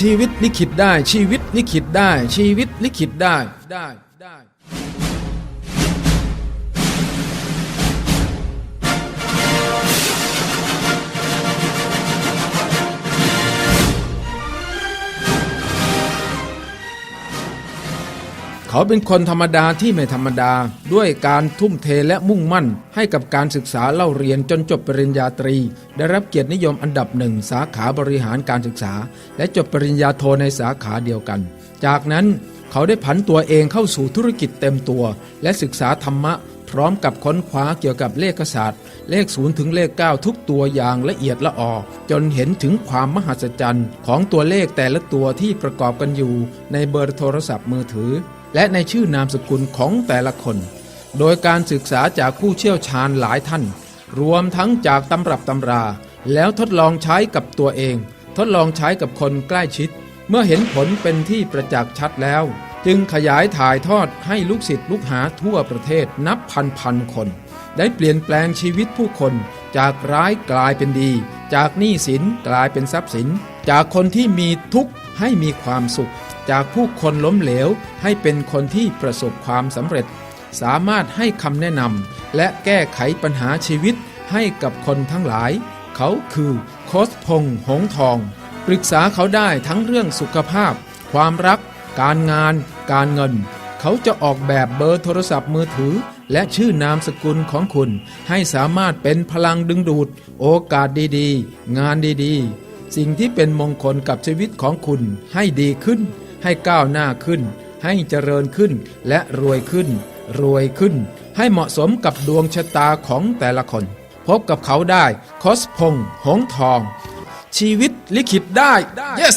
ชีวิตลิขิตได้ ชีวิตลิขิตได้ ชีวิตลิขิตได้ได้ได้ เขาเป็นคนธรรมดาที่ไม่ธรรมดา ด้วยการทุ่มเทและมุ่งมั่น ให้กับการศึกษาเล่าเรียนจนจบปริญญาตรี ได้รับเกียรตินิยมอันดับหนึ่งสาขาบริหารการศึกษา และจบปริญญาโทในสาขาเดียวกัน จากนั้นเขาได้ผันตัวเองเข้าสู่ธุรกิจเต็มตัว และศึกษาธรรมะ พร้อมกับค้นคว้าเกี่ยวกับเลขศาสตร์ เลขศูนย์ถึงเลข 9 ทุกตัวอย่างละเอียดละออจนเห็นถึงความมหัศจรรย์ของตัวเลขแต่ละตัวที่ประกอบกันอยู่ในเบอร์โทรศัพท์มือถือ และในชื่อนามสกุลของแต่ละคน โดยการศึกษาจากผู้เชี่ยวชาญหลายท่าน รวมทั้งจากตำรับตำรา แล้วทดลองใช้กับตัวเอง ทดลองใช้กับคนใกล้ชิด เมื่อเห็นผลเป็นที่ประจักษ์ชัดแล้ว จึงขยายถ่ายทอดให้ลูกศิษย์ลูกหาทั่วประเทศนับพันพันคน ได้เปลี่ยนแปลงชีวิตผู้คน จากร้ายกลายเป็นดี จากหนี้สินกลายเป็นทรัพย์สิน จากคนที่มีทุกข์ให้มีความสุข จากผู้คนล้มเหลวให้เป็นคนที่ประสบความสำเร็จ สามารถให้คำแนะนำและแก้ไขปัญหาชีวิตให้กับคนทั้งหลาย เขาคือโคชพงหงทอง ปรึกษาเขาได้ทั้งเรื่องสุขภาพ ความรัก การงาน การเงิน เขาจะออกแบบเบอร์โทรศัพท์มือถือ และชื่อนามสกุลของคุณ ให้สามารถเป็นพลังดึงดูด โอกาสดีๆ งานดีๆ สิ่งที่เป็นมงคลกับชีวิตของคุณให้ดีขึ้น ให้ก้าวหน้าขึ้น ให้เจริญขึ้นและรวยขึ้น รวยขึ้น ให้เหมาะสมกับดวงชะตาของแต่ละคน พบกับเขาได้ คอสพงษ์หงทอง ชีวิตลิขิตได้ yes